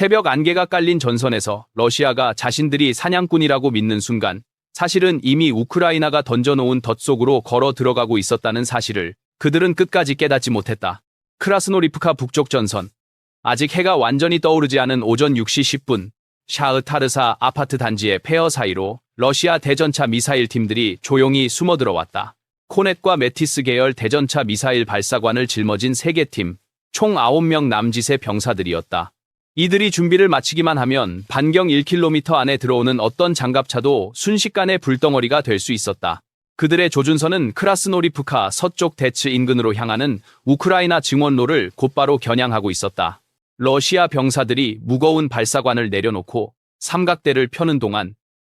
새벽 안개가 깔린 전선에서 러시아가 자신들이 사냥꾼이라고 믿는 순간 사실은 이미 우크라이나가 던져놓은 덫 속으로 걸어 들어가고 있었다는 사실을 그들은 끝까지 깨닫지 못했다. 크라스노리프카 북쪽 전선. 아직 해가 완전히 떠오르지 않은 오전 6시 10분 샤흐타르사 아파트 단지의 폐허 사이로 러시아 대전차 미사일 팀들이 조용히 숨어 들어왔다. 코넷과 메티스 계열 대전차 미사일 발사관을 짊어진 3개 팀, 총 9명 남짓의 병사들이었다. 이들이 준비를 마치기만 하면 반경 1km 안에 들어오는 어떤 장갑차도 순식간에 불덩어리가 될 수 있었다. 그들의 조준선은 크라스노리프카 서쪽 대츠 인근으로 향하는 우크라이나 증원로를 곧바로 겨냥하고 있었다. 러시아 병사들이 무거운 발사관을 내려놓고 삼각대를 펴는 동안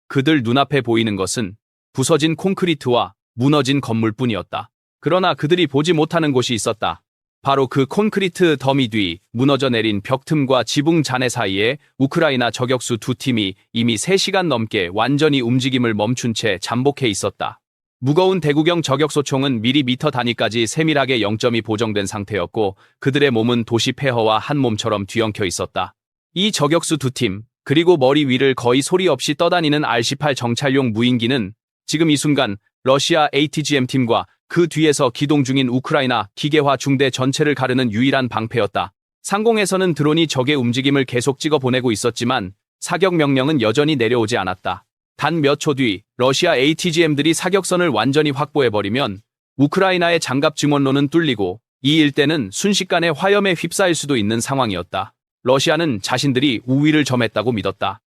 그들 눈앞에 보이는 것은 부서진 콘크리트와 무너진 건물뿐이었다. 그러나 그들이 보지 못하는 곳이 있었다. 바로 그 콘크리트 더미 뒤 무너져 내린 벽 틈과 지붕 잔해 사이에 우크라이나 저격수 두 팀이 이미 3시간 넘게 완전히 움직임을 멈춘 채 잠복해 있었다. 무거운 대구경 저격소총은 미리 미터 단위까지 세밀하게 0점이 보정된 상태였고 그들의 몸은 도시 폐허와 한 몸처럼 뒤엉켜 있었다. 이 저격수 두 팀, 그리고 머리 위를 거의 소리 없이 떠다니는 R-18 정찰용 무인기는 지금 이 순간 러시아 ATGM 팀과 그 뒤에서 기동 중인 우크라이나 기계화 중대 전체를 가르는 유일한 방패였다. 상공에서는 드론이 적의 움직임을 계속 찍어 보내고 있었지만 사격 명령은 여전히 내려오지 않았다. 단 몇 초 뒤 러시아 ATGM들이 사격선을 완전히 확보해버리면 우크라이나의 장갑 증원로는 뚫리고 이 일대는 순식간에 화염에 휩싸일 수도 있는 상황이었다. 러시아는 자신들이 우위를 점했다고 믿었다.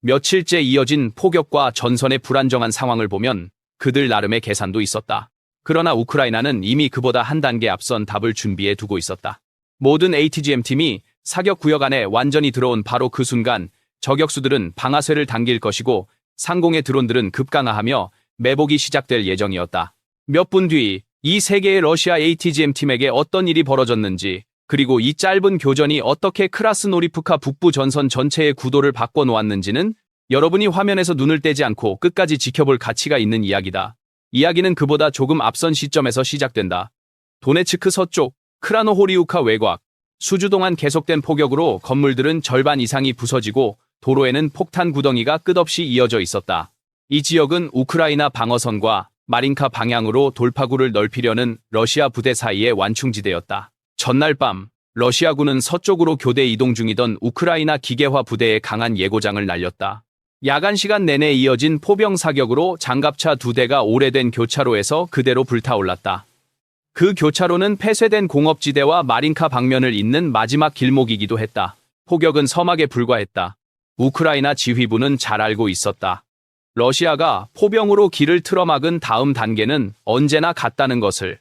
며칠째 이어진 포격과 전선의 불안정한 상황을 보면 그들 나름의 계산도 있었다. 그러나 우크라이나는 이미 그보다 한 단계 앞선 답을 준비해 두고 있었다. 모든 ATGM 팀이 사격 구역 안에 완전히 들어온 바로 그 순간 저격수들은 방아쇠를 당길 것이고 상공의 드론들은 급강하하며 매복이 시작될 예정이었다. 몇 분 뒤 이 세 개의 러시아 ATGM 팀에게 어떤 일이 벌어졌는지 그리고 이 짧은 교전이 어떻게 크라스노리프카 북부 전선 전체의 구도를 바꿔놓았는지는 여러분이 화면에서 눈을 떼지 않고 끝까지 지켜볼 가치가 있는 이야기다. 이야기는 그보다 조금 앞선 시점에서 시작된다. 도네츠크 서쪽, 크라노호리우카 외곽, 수주 동안 계속된 포격으로 건물들은 절반 이상이 부서지고 도로에는 폭탄 구덩이가 끝없이 이어져 있었다. 이 지역은 우크라이나 방어선과 마린카 방향으로 돌파구를 넓히려는 러시아 부대 사이의 완충지대였다. 전날 밤 러시아군은 서쪽으로 교대 이동 중이던 우크라이나 기계화 부대에 강한 예고장을 날렸다. 야간 시간 내내 이어진 포병 사격으로 장갑차 두 대가 오래된 교차로에서 그대로 불타올랐다. 그 교차로는 폐쇄된 공업지대와 마린카 방면을 잇는 마지막 길목이기도 했다. 포격은 서막에 불과했다. 우크라이나 지휘부는 잘 알고 있었다. 러시아가 포병으로 길을 틀어막은 다음 단계는 언제나 같다는 것을.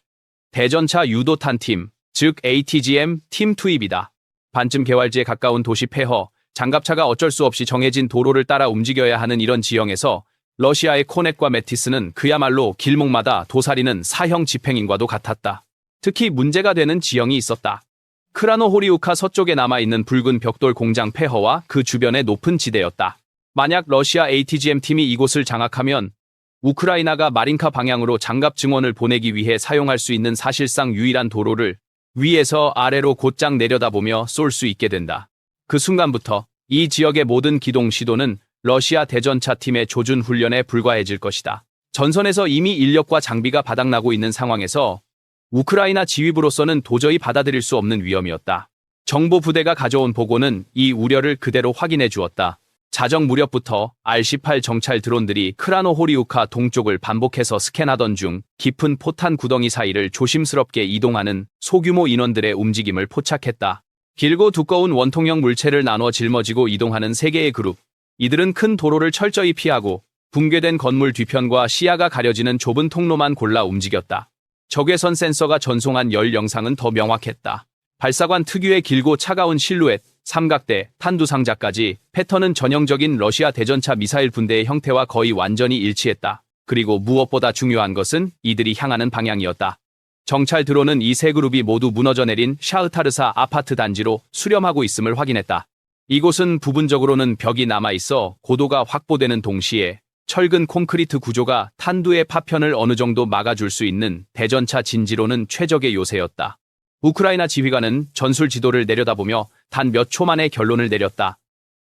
대전차 유도탄 팀, 즉 ATGM 팀 투입이다. 반쯤 개활지에 가까운 도시 폐허, 장갑차가 어쩔 수 없이 정해진 도로를 따라 움직여야 하는 이런 지형에서 러시아의 코넷과 메티스는 그야말로 길목마다 도사리는 사형 집행인과도 같았다. 특히 문제가 되는 지형이 있었다. 크라노호리우카 서쪽에 남아있는 붉은 벽돌 공장 폐허와 그 주변의 높은 지대였다. 만약 러시아 ATGM 팀이 이곳을 장악하면 우크라이나가 마린카 방향으로 장갑 증원을 보내기 위해 사용할 수 있는 사실상 유일한 도로를 위에서 아래로 곧장 내려다보며 쏠 수 있게 된다. 그 순간부터 이 지역의 모든 기동 시도는 러시아 대전차 팀의 조준 훈련에 불과해질 것이다. 전선에서 이미 인력과 장비가 바닥나고 있는 상황에서 우크라이나 지휘부로서는 도저히 받아들일 수 없는 위험이었다. 정보 부대가 가져온 보고는 이 우려를 그대로 확인해 주었다. 자정 무렵부터 R-18 정찰 드론들이 크라노호리우카 동쪽을 반복해서 스캔하던 중 깊은 포탄 구덩이 사이를 조심스럽게 이동하는 소규모 인원들의 움직임을 포착했다. 길고 두꺼운 원통형 물체를 나눠 짊어지고 이동하는 세 개의 그룹. 이들은 큰 도로를 철저히 피하고 붕괴된 건물 뒤편과 시야가 가려지는 좁은 통로만 골라 움직였다. 적외선 센서가 전송한 열 영상은 더 명확했다. 발사관 특유의 길고 차가운 실루엣, 삼각대, 탄두상자까지 패턴은 전형적인 러시아 대전차 미사일 분대의 형태와 거의 완전히 일치했다. 그리고 무엇보다 중요한 것은 이들이 향하는 방향이었다. 정찰 드론은 이 세 그룹이 모두 무너져 내린 샤흐타르사 아파트 단지로 수렴하고 있음을 확인했다. 이곳은 부분적으로는 벽이 남아있어 고도가 확보되는 동시에 철근 콘크리트 구조가 탄두의 파편을 어느 정도 막아줄 수 있는 대전차 진지로는 최적의 요새였다. 우크라이나 지휘관은 전술 지도를 내려다보며 단 몇 초 만에 결론을 내렸다.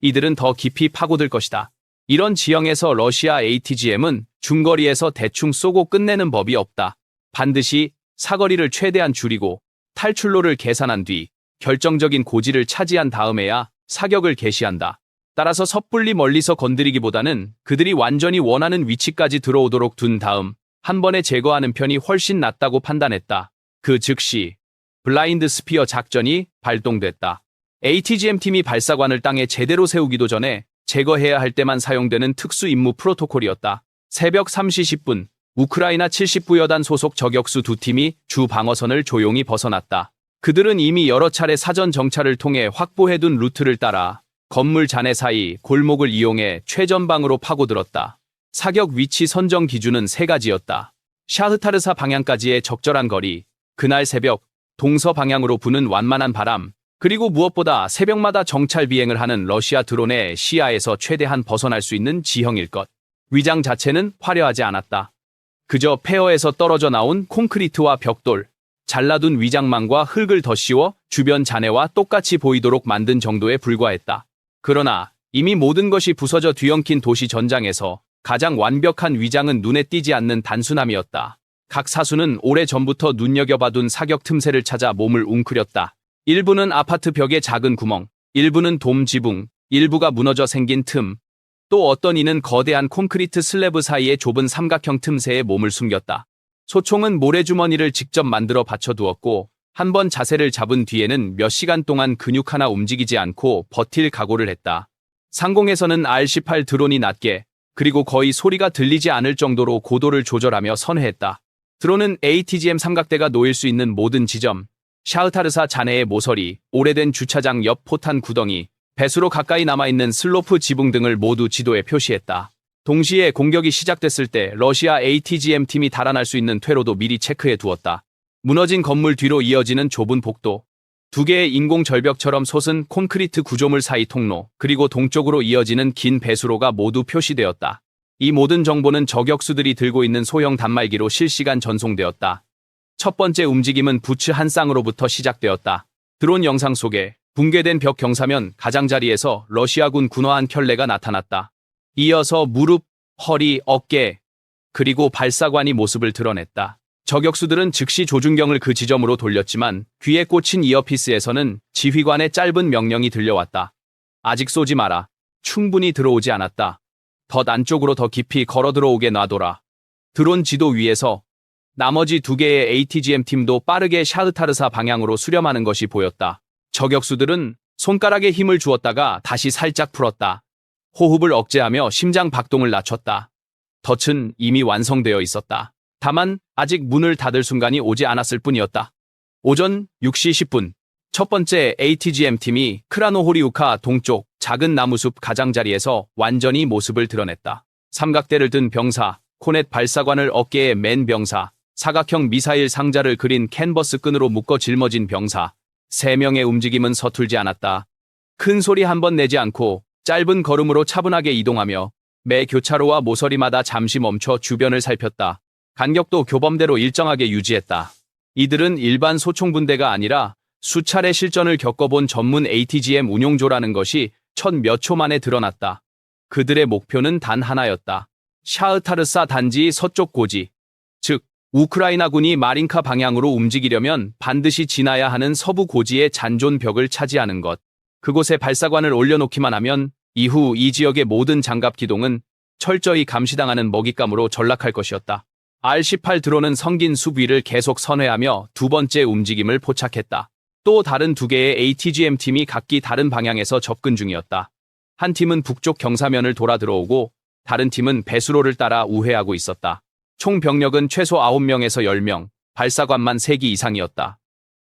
이들은 더 깊이 파고들 것이다. 이런 지형에서 러시아 ATGM은 중거리에서 대충 쏘고 끝내는 법이 없다. 반드시 사거리를 최대한 줄이고 탈출로를 계산한 뒤 결정적인 고지를 차지한 다음에야 사격을 개시한다. 따라서 섣불리 멀리서 건드리기보다는 그들이 완전히 원하는 위치까지 들어오도록 둔 다음 한 번에 제거하는 편이 훨씬 낫다고 판단했다. 그 즉시 블라인드 스피어 작전이 발동됐다. ATGM 팀이 발사관을 땅에 제대로 세우기도 전에 제거해야 할 때만 사용되는 특수 임무 프로토콜이었다. 새벽 3시 10분 우크라이나 70부여단 소속 저격수 두 팀이 주 방어선을 조용히 벗어났다. 그들은 이미 여러 차례 사전 정찰을 통해 확보해둔 루트를 따라 건물 잔해 사이 골목을 이용해 최전방으로 파고들었다. 사격 위치 선정 기준은 세 가지였다. 샤흐타르사 방향까지의 적절한 거리, 그날 새벽 동서 방향으로 부는 완만한 바람, 그리고 무엇보다 새벽마다 정찰 비행을 하는 러시아 드론의 시야에서 최대한 벗어날 수 있는 지형일 것. 위장 자체는 화려하지 않았다. 그저 폐허에서 떨어져 나온 콘크리트와 벽돌, 잘라둔 위장망과 흙을 덧씌워 주변 잔해와 똑같이 보이도록 만든 정도에 불과했다. 그러나 이미 모든 것이 부서져 뒤엉킨 도시 전장에서 가장 완벽한 위장은 눈에 띄지 않는 단순함이었다. 각 사수는 오래 전부터 눈여겨봐둔 사격 틈새를 찾아 몸을 웅크렸다. 일부는 아파트 벽에 작은 구멍, 일부는 돔 지붕, 일부가 무너져 생긴 틈, 또 어떤 이는 거대한 콘크리트 슬래브 사이의 좁은 삼각형 틈새에 몸을 숨겼다. 소총은 모래주머니를 직접 만들어 받쳐두었고 한 번 자세를 잡은 뒤에는 몇 시간 동안 근육 하나 움직이지 않고 버틸 각오를 했다. 상공에서는 R-18 드론이 낮게 그리고 거의 소리가 들리지 않을 정도로 고도를 조절하며 선회했다. 드론은 ATGM 삼각대가 놓일 수 있는 모든 지점, 샤흐타르사 잔해의 모서리, 오래된 주차장 옆 포탄 구덩이, 배수로 가까이 남아있는 슬로프 지붕 등을 모두 지도에 표시했다. 동시에 공격이 시작됐을 때 러시아 ATGM 팀이 달아날 수 있는 퇴로도 미리 체크해 두었다. 무너진 건물 뒤로 이어지는 좁은 복도, 두 개의 인공 절벽처럼 솟은 콘크리트 구조물 사이 통로, 그리고 동쪽으로 이어지는 긴 배수로가 모두 표시되었다. 이 모든 정보는 저격수들이 들고 있는 소형 단말기로 실시간 전송되었다. 첫 번째 움직임은 부츠 한 쌍으로부터 시작되었다. 드론 영상 속에 붕괴된 벽 경사면 가장자리에서 러시아군 군화한 켤레가 나타났다. 이어서 무릎, 허리, 어깨, 그리고 발사관이 모습을 드러냈다. 저격수들은 즉시 조준경을 그 지점으로 돌렸지만 귀에 꽂힌 이어피스에서는 지휘관의 짧은 명령이 들려왔다. 아직 쏘지 마라. 충분히 들어오지 않았다. 덧 안쪽으로 더 깊이 걸어 들어오게 놔둬라. 드론 지도 위에서 나머지 두 개의 ATGM 팀도 빠르게 샤흐타르사 방향으로 수렴하는 것이 보였다. 저격수들은 손가락에 힘을 주었다가 다시 살짝 풀었다. 호흡을 억제하며 심장 박동을 낮췄다. 덫은 이미 완성되어 있었다. 다만 아직 문을 닫을 순간이 오지 않았을 뿐이었다. 오전 6시 10분 첫 번째 ATGM 팀이 크라노호리우카 동쪽 작은 나무숲 가장자리에서 완전히 모습을 드러냈다. 삼각대를 든 병사, 코넷 발사관을 어깨에 맨 병사, 사각형 미사일 상자를 그린 캔버스 끈으로 묶어 짊어진 병사. 세 명의 움직임은 서툴지 않았다. 큰 소리 한 번 내지 않고 짧은 걸음으로 차분하게 이동하며 매 교차로와 모서리마다 잠시 멈춰 주변을 살폈다. 간격도 교범대로 일정하게 유지했다. 이들은 일반 소총분대가 아니라 수차례 실전을 겪어본 전문 ATGM 운용조라는 것이 첫 몇 초 만에 드러났다. 그들의 목표는 단 하나였다. 샤흐타르사 단지 서쪽 고지, 즉 우크라이나군이 마린카 방향으로 움직이려면 반드시 지나야 하는 서부 고지의 잔존 벽을 차지하는 것. 그곳에 발사관을 올려놓기만 하면 이후 이 지역의 모든 장갑 기동은 철저히 감시당하는 먹잇감으로 전락할 것이었다. R-18 드론은 성긴 숲 위를 계속 선회하며 두 번째 움직임을 포착했다. 또 다른 두 개의 ATGM 팀이 각기 다른 방향에서 접근 중이었다. 한 팀은 북쪽 경사면을 돌아 들어오고 다른 팀은 배수로를 따라 우회하고 있었다. 총 병력은 최소 9명에서 10명, 발사관만 3기 이상이었다.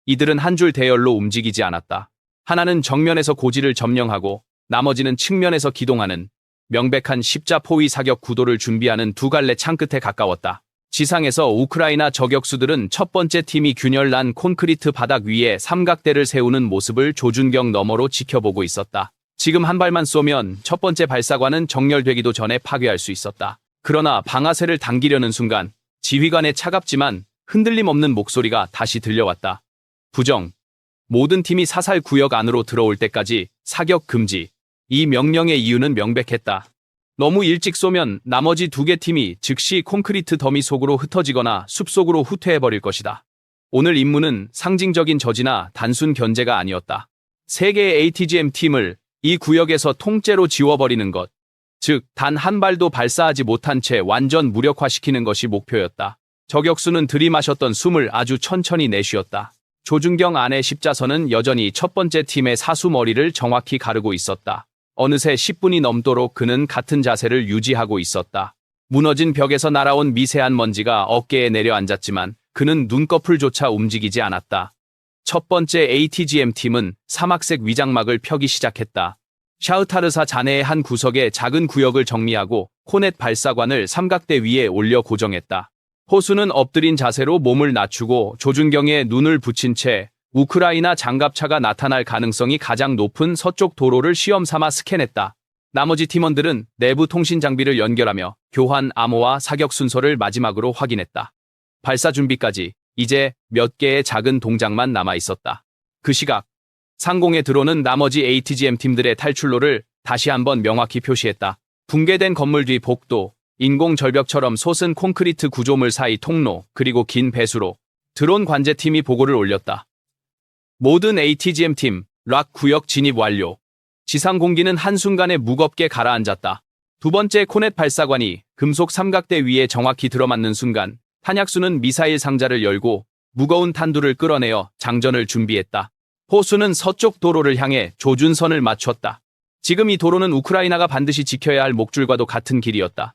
이들은 한 줄 대열로 움직이지 않았다. 하나는 정면에서 고지를 점령하고 나머지는 측면에서 기동하는 명백한 십자 포위 사격 구도를 준비하는 두 갈래 창 끝에 가까웠다. 지상에서 우크라이나 저격수들은 첫 번째 팀이 균열난 콘크리트 바닥 위에 삼각대를 세우는 모습을 조준경 너머로 지켜보고 있었다. 지금 한 발만 쏘면 첫 번째 발사관은 정렬되기도 전에 파괴할 수 있었다. 그러나 방아쇠를 당기려는 순간 지휘관의 차갑지만 흔들림 없는 목소리가 다시 들려왔다. 부정. 모든 팀이 사살 구역 안으로 들어올 때까지 사격 금지. 이 명령의 이유는 명백했다. 너무 일찍 쏘면 나머지 두 개 팀이 즉시 콘크리트 더미 속으로 흩어지거나 숲속으로 후퇴해버릴 것이다. 오늘 임무는 상징적인 저지나 단순 견제가 아니었다. 세 개의 ATGM 팀을 이 구역에서 통째로 지워버리는 것. 즉, 단 한 발도 발사하지 못한 채 완전 무력화시키는 것이 목표였다. 저격수는 들이마셨던 숨을 아주 천천히 내쉬었다. 조준경 안의 십자선은 여전히 첫 번째 팀의 사수 머리를 정확히 가르고 있었다. 어느새 10분이 넘도록 그는 같은 자세를 유지하고 있었다. 무너진 벽에서 날아온 미세한 먼지가 어깨에 내려앉았지만 그는 눈꺼풀조차 움직이지 않았다. 첫 번째 ATGM 팀은 사막색 위장막을 펴기 시작했다. 샤우타르사 잔해의 한 구석에 작은 구역을 정리하고 코넷 발사관을 삼각대 위에 올려 고정했다. 호수는 엎드린 자세로 몸을 낮추고 조준경에 눈을 붙인 채 우크라이나 장갑차가 나타날 가능성이 가장 높은 서쪽 도로를 시험 삼아 스캔했다. 나머지 팀원들은 내부 통신 장비를 연결하며 교환 암호와 사격 순서를 마지막으로 확인했다. 발사 준비까지 이제 몇 개의 작은 동작만 남아 있었다. 그 시각 상공에 들어오는 나머지 ATGM 팀들의 탈출로를 다시 한번 명확히 표시했다. 붕괴된 건물 뒤 복도, 인공 절벽처럼 솟은 콘크리트 구조물 사이 통로, 그리고 긴 배수로 드론 관제팀이 보고를 올렸다. 모든 ATGM 팀, 락 구역 진입 완료. 지상 공기는 한순간에 무겁게 가라앉았다. 두 번째 코넷 발사관이 금속 삼각대 위에 정확히 들어맞는 순간 탄약수는 미사일 상자를 열고 무거운 탄두를 끌어내어 장전을 준비했다. 호수는 서쪽 도로를 향해 조준선을 맞췄다. 지금 이 도로는 우크라이나가 반드시 지켜야 할 목줄과도 같은 길이었다.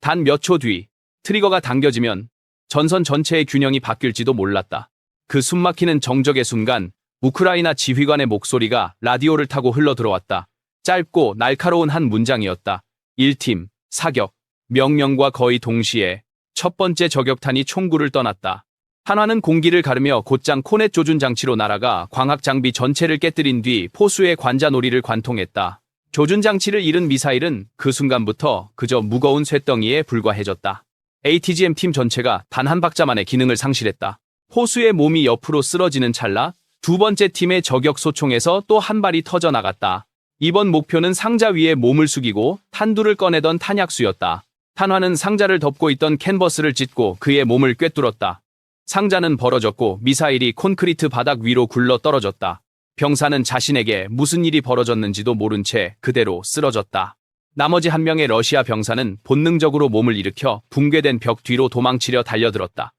단 몇 초 뒤 트리거가 당겨지면 전선 전체의 균형이 바뀔지도 몰랐다. 그 숨막히는 정적의 순간 우크라이나 지휘관의 목소리가 라디오를 타고 흘러 들어왔다. 짧고 날카로운 한 문장이었다. 1팀, 사격, 명령과 거의 동시에 첫 번째 저격탄이 총구를 떠났다. 한화는 공기를 가르며 곧장 코넷 조준 장치로 날아가 광학 장비 전체를 깨뜨린 뒤 포수의 관자놀이를 관통했다. 조준 장치를 잃은 미사일은 그 순간부터 그저 무거운 쇳덩이에 불과해졌다. ATGM 팀 전체가 단 한 박자 만에 기능을 상실했다. 포수의 몸이 옆으로 쓰러지는 찰나 두 번째 팀의 저격 소총에서 또 한 발이 터져 나갔다. 이번 목표는 상자 위에 몸을 숙이고 탄두를 꺼내던 탄약수였다. 탄화는 상자를 덮고 있던 캔버스를 찢고 그의 몸을 꿰뚫었다. 상자는 벌어졌고 미사일이 콘크리트 바닥 위로 굴러 떨어졌다. 병사는 자신에게 무슨 일이 벌어졌는지도 모른 채 그대로 쓰러졌다. 나머지 한 명의 러시아 병사는 본능적으로 몸을 일으켜 붕괴된 벽 뒤로 도망치려 달려들었다.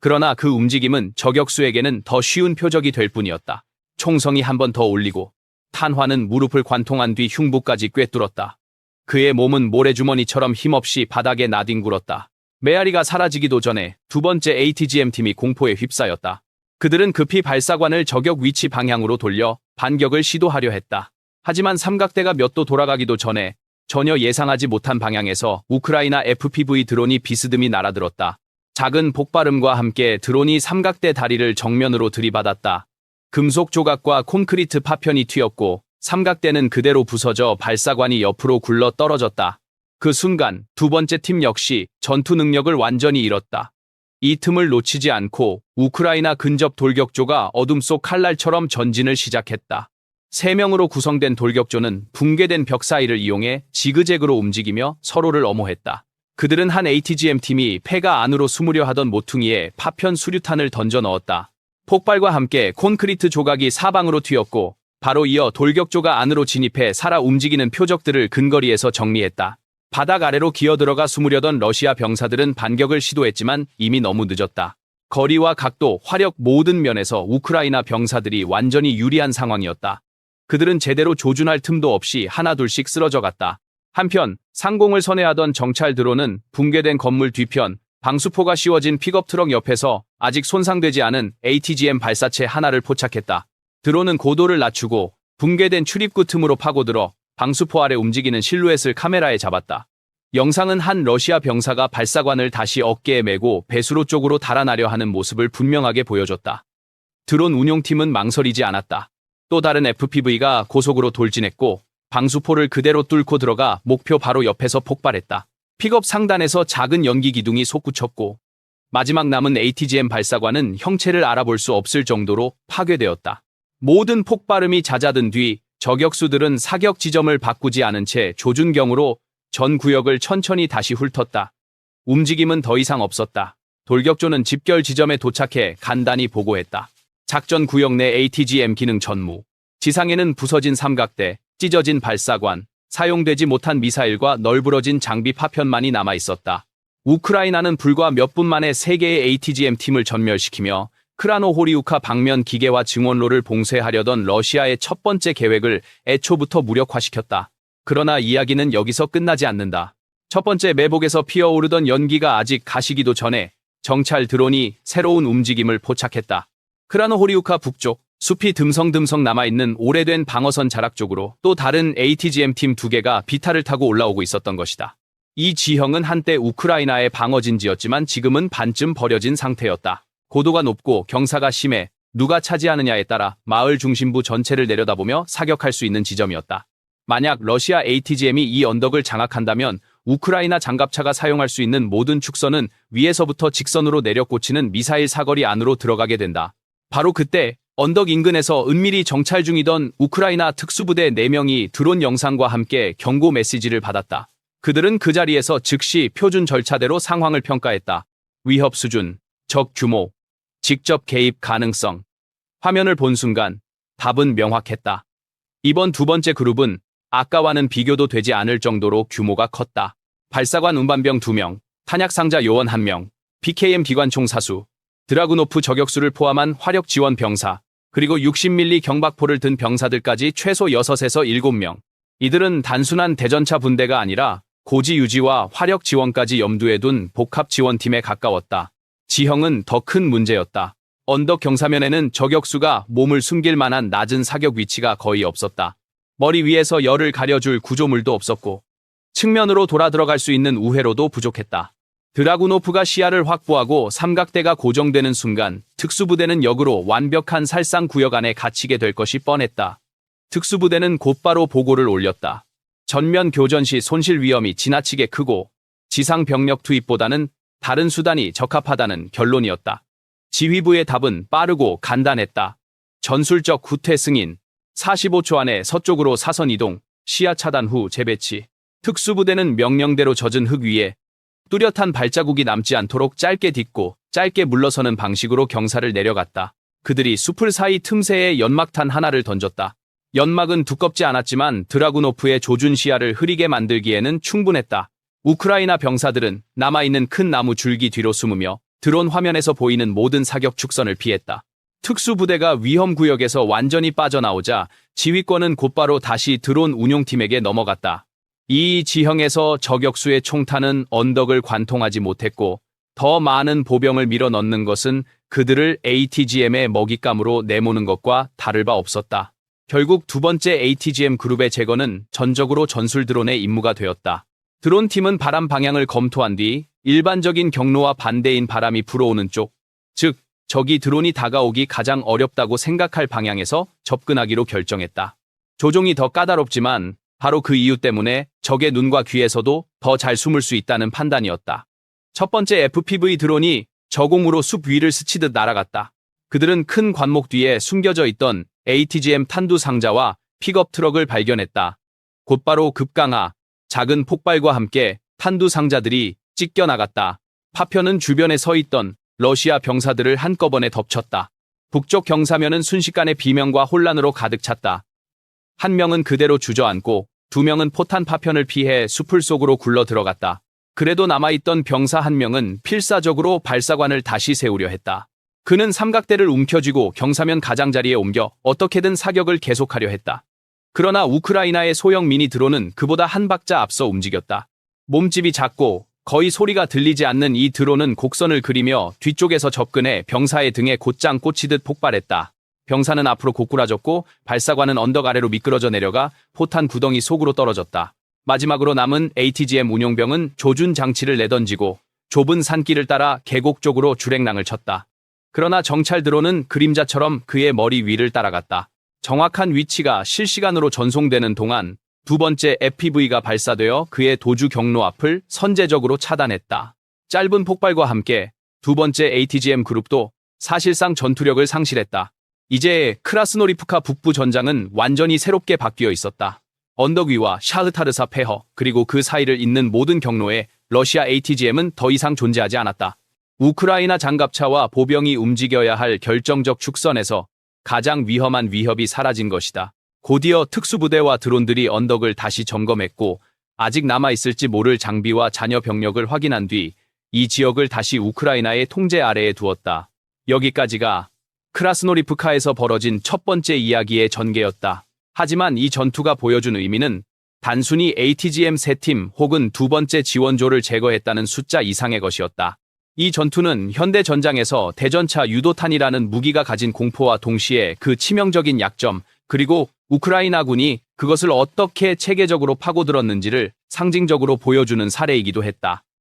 그러나 그 움직임은 저격수에게는 더 쉬운 표적이 될 뿐이었다. 총성이 한 번 더 올리고 탄화는 무릎을 관통한 뒤 흉부까지 꿰뚫었다. 그의 몸은 모래주머니처럼 힘없이 바닥에 나뒹굴었다. 메아리가 사라지기도 전에 두 번째 ATGM 팀이 공포에 휩싸였다. 그들은 급히 발사관을 저격 위치 방향으로 돌려 반격을 시도하려 했다. 하지만 삼각대가 몇 도 돌아가기도 전에 전혀 예상하지 못한 방향에서 우크라이나 FPV 드론이 비스듬히 날아들었다. 작은 폭발음과 함께 드론이 삼각대 다리를 정면으로 들이받았다. 금속 조각과 콘크리트 파편이 튀었고 삼각대는 그대로 부서져 발사관이 옆으로 굴러 떨어졌다. 그 순간 두 번째 팀 역시 전투 능력을 완전히 잃었다. 이 틈을 놓치지 않고 우크라이나 근접 돌격조가 어둠 속 칼날처럼 전진을 시작했다. 세 명으로 구성된 돌격조는 붕괴된 벽 사이를 이용해 지그재그로 움직이며 서로를 엄호했다. 그들은 한 ATGM 팀이 폐가 안으로 숨으려 하던 모퉁이에 파편 수류탄을 던져 넣었다. 폭발과 함께 콘크리트 조각이 사방으로 튀었고 바로 이어 돌격조가 안으로 진입해 살아 움직이는 표적들을 근거리에서 정리했다. 바닥 아래로 기어들어가 숨으려던 러시아 병사들은 반격을 시도했지만 이미 너무 늦었다. 거리와 각도, 화력 모든 면에서 우크라이나 병사들이 완전히 유리한 상황이었다. 그들은 제대로 조준할 틈도 없이 하나둘씩 쓰러져 갔다. 한편 상공을 선회하던 정찰 드론은 붕괴된 건물 뒤편 방수포가 씌워진 픽업 트럭 옆에서 아직 손상되지 않은 ATGM 발사체 하나를 포착했다. 드론은 고도를 낮추고 붕괴된 출입구 틈으로 파고들어 방수포 아래 움직이는 실루엣을 카메라에 잡았다. 영상은 한 러시아 병사가 발사관을 다시 어깨에 메고 배수로 쪽으로 달아나려 하는 모습을 분명하게 보여줬다. 드론 운용팀은 망설이지 않았다. 또 다른 FPV가 고속으로 돌진했고 방수포를 그대로 뚫고 들어가 목표 바로 옆에서 폭발했다. 픽업 상단에서 작은 연기 기둥이 솟구쳤고 마지막 남은 ATGM 발사관은 형체를 알아볼 수 없을 정도로 파괴되었다. 모든 폭발음이 잦아든 뒤 저격수들은 사격 지점을 바꾸지 않은 채 조준경으로 전 구역을 천천히 다시 훑었다. 움직임은 더 이상 없었다. 돌격조는 집결 지점에 도착해 간단히 보고했다. 작전 구역 내 ATGM 기능 전무. 지상에는 부서진 삼각대, 찢어진 발사관, 사용되지 못한 미사일과 널브러진 장비 파편만이 남아 있었다. 우크라이나는 불과 몇 분 만에 세 개의 ATGM 팀을 전멸시키며 크라노호리우카 방면 기계와 증원로를 봉쇄하려던 러시아의 첫 번째 계획을 애초부터 무력화시켰다. 그러나 이야기는 여기서 끝나지 않는다. 첫 번째 매복에서 피어오르던 연기가 아직 가시기도 전에 정찰 드론이 새로운 움직임을 포착했다. 크라노호리우카 북쪽 숲이 듬성듬성 남아있는 오래된 방어선 자락 쪽으로 또 다른 ATGM 팀 두 개가 비탈을 타고 올라오고 있었던 것이다. 이 지형은 한때 우크라이나의 방어진지였지만 지금은 반쯤 버려진 상태였다. 고도가 높고 경사가 심해 누가 차지하느냐에 따라 마을 중심부 전체를 내려다보며 사격할 수 있는 지점이었다. 만약 러시아 ATGM이 이 언덕을 장악한다면 우크라이나 장갑차가 사용할 수 있는 모든 축선은 위에서부터 직선으로 내려 꽂히는 미사일 사거리 안으로 들어가게 된다. 바로 그때 언덕 인근에서 은밀히 정찰 중이던 우크라이나 특수부대 4명이 드론 영상과 함께 경고 메시지를 받았다. 그들은 그 자리에서 즉시 표준 절차대로 상황을 평가했다. 위협 수준, 적 규모, 직접 개입 가능성. 화면을 본 순간 답은 명확했다. 이번 두 번째 그룹은 아까와는 비교도 되지 않을 정도로 규모가 컸다. 발사관 운반병 2명, 탄약상자 요원 1명, PKM 기관 총 사수, 드라구노프 저격수를 포함한 화력 지원 병사, 그리고 60mm 경박포를 든 병사들까지 최소 6에서 7명. 이들은 단순한 대전차 분대가 아니라 고지 유지와 화력 지원까지 염두에 둔 복합 지원팀에 가까웠다. 지형은 더 큰 문제였다. 언덕 경사면에는 저격수가 몸을 숨길 만한 낮은 사격 위치가 거의 없었다. 머리 위에서 열을 가려줄 구조물도 없었고 측면으로 돌아 들어갈 수 있는 우회로도 부족했다. 드라구노프가 시야를 확보하고 삼각대가 고정되는 순간 특수부대는 역으로 완벽한 살상 구역 안에 갇히게 될 것이 뻔했다. 특수부대는 곧바로 보고를 올렸다. 전면 교전 시 손실 위험이 지나치게 크고 지상 병력 투입보다는 다른 수단이 적합하다는 결론이었다. 지휘부의 답은 빠르고 간단했다. 전술적 후퇴 승인, 45초 안에 서쪽으로 사선 이동, 시야 차단 후 재배치. 특수부대는 명령대로 젖은 흙 위에 뚜렷한 발자국이 남지 않도록 짧게 딛고 짧게 물러서는 방식으로 경사를 내려갔다. 그들이 숲을 사이 틈새에 연막탄 하나를 던졌다. 연막은 두껍지 않았지만 드라구노프의 조준 시야를 흐리게 만들기에는 충분했다. 우크라이나 병사들은 남아있는 큰 나무 줄기 뒤로 숨으며 드론 화면에서 보이는 모든 사격 축선을 피했다. 특수부대가 위험 구역에서 완전히 빠져나오자 지휘권은 곧바로 다시 드론 운용팀에게 넘어갔다. 이 지형에서 저격수의 총탄은 언덕을 관통하지 못했고 더 많은 보병을 밀어 넣는 것은 그들을 ATGM의 먹잇감으로 내모는 것과 다를 바 없었다. 결국 두 번째 ATGM 그룹의 제거는 전적으로 전술 드론의 임무가 되었다. 드론 팀은 바람 방향을 검토한 뒤 일반적인 경로와 반대인 바람이 불어오는 쪽, 즉 적이 드론이 다가오기 가장 어렵다고 생각할 방향에서 접근하기로 결정했다. 조종이 더 까다롭지만 바로 그 이유 때문에 적의 눈과 귀에서도 더 잘 숨을 수 있다는 판단이었다. 첫 번째 FPV 드론이 저공으로 숲 위를 스치듯 날아갔다. 그들은 큰 관목 뒤에 숨겨져 있던 ATGM 탄두 상자와 픽업 트럭을 발견했다. 곧바로 급강하, 작은 폭발과 함께 탄두 상자들이 찢겨 나갔다. 파편은 주변에 서 있던 러시아 병사들을 한꺼번에 덮쳤다. 북쪽 경사면은 순식간에 비명과 혼란으로 가득 찼다. 한 명은 그대로 주저앉고 두 명은 포탄 파편을 피해 숲을 속으로 굴러 들어갔다. 그래도 남아있던 병사 한 명은 필사적으로 발사관을 다시 세우려 했다. 그는 삼각대를 움켜쥐고 경사면 가장자리에 옮겨 어떻게든 사격을 계속하려 했다. 그러나 우크라이나의 소형 미니 드론은 그보다 한 박자 앞서 움직였다. 몸집이 작고 거의 소리가 들리지 않는 이 드론은 곡선을 그리며 뒤쪽에서 접근해 병사의 등에 곧장 꽂히듯 폭발했다. 병사는 앞으로 고꾸라졌고 발사관은 언덕 아래로 미끄러져 내려가 포탄 구덩이 속으로 떨어졌다. 마지막으로 남은 ATGM 운용병은 조준 장치를 내던지고 좁은 산길을 따라 계곡 쪽으로 주랭랑을 쳤다. 그러나 정찰 드론은 그림자처럼 그의 머리 위를 따라갔다. 정확한 위치가 실시간으로 전송되는 동안 두 번째 FPV가 발사되어 그의 도주 경로 앞을 선제적으로 차단했다. 짧은 폭발과 함께 두 번째 ATGM 그룹도 사실상 전투력을 상실했다. 이제 크라스노리프카 북부 전장은 완전히 새롭게 바뀌어 있었다. 언덕 위와 샤흐타르사 폐허 그리고 그 사이를 잇는 모든 경로에 러시아 ATGM은 더 이상 존재하지 않았다. 우크라이나 장갑차와 보병이 움직여야 할 결정적 축선에서 가장 위험한 위협이 사라진 것이다. 곧이어 특수부대와 드론들이 언덕을 다시 점검했고 아직 남아있을지 모를 장비와 잔여 병력을 확인한 뒤 이 지역을 다시 우크라이나의 통제 아래에 두었다. 여기까지가 크라스노리프카에서 벌어진 첫 번째 이야기의 전개였다. 하지만 이 전투가 보여준 의미는 단순히 ATGM 3팀 혹은 두 번째 지원조를 제거했다는 숫자 이상의 것이었다. 이 전투는 현대 전장에서 대전차 유도탄이라는 무기가 가진 공포와 동시에 그 치명적인 약점, 그리고 우크라이나군이 그것을 어떻게 체계적으로 파고들었는지를 상징적으로 보여주는 사례이기도 했다.